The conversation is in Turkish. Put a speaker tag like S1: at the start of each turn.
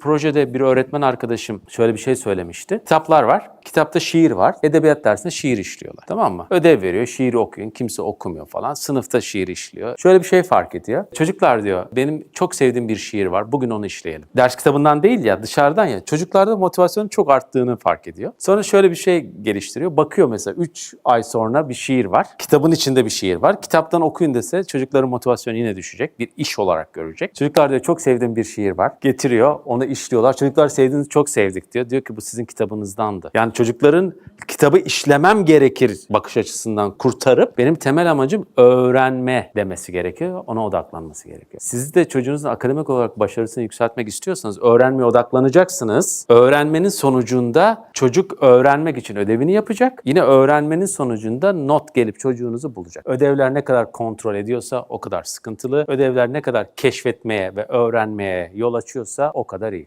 S1: Projede bir öğretmen arkadaşım şöyle bir şey söylemişti. Kitaplar var. Kitapta şiir var. Edebiyat dersinde şiir işliyorlar. Tamam mı? Ödev veriyor. Şiiri okuyun. Kimse okumuyor falan. Sınıfta şiir işliyor. Şöyle bir şey fark ediyor. Çocuklar diyor benim çok sevdiğim bir şiir var. Bugün onu işleyelim. Ders kitabından değil ya dışarıdan ya. Çocuklarda motivasyonun çok arttığını fark ediyor. Sonra şöyle bir şey geliştiriyor. Bakıyor mesela 3 ay sonra bir şiir var. Kitabın içinde bir şiir var. Kitaptan okuyun dese çocukların motivasyonu yine düşecek. Bir iş olarak görecek. Çocuklar diyor çok sevdiğim bir şiir var. Getiriyor. Onu işliyorlar. Çocuklar sevdiğiniz çok sevdik diyor. Diyor ki bu sizin kitabınızdandı. Yani çocukların kitabı işlemem gerekir bakış açısından kurtarıp benim temel amacım öğrenme demesi gerekiyor. Ona odaklanması gerekiyor. Siz de çocuğunuzun akademik olarak başarısını yükseltmek istiyorsanız öğrenmeye odaklanacaksınız. Öğrenmenin sonucunda çocuk öğrenmek için ödevini yapacak. Yine öğrenmenin sonucunda not gelip çocuğunuzu bulacak. Ödevler ne kadar kontrol ediyorsa o kadar sıkıntılı. Ödevler ne kadar keşfetmeye ve öğrenmeye yol açıyorsa o kadar iyi.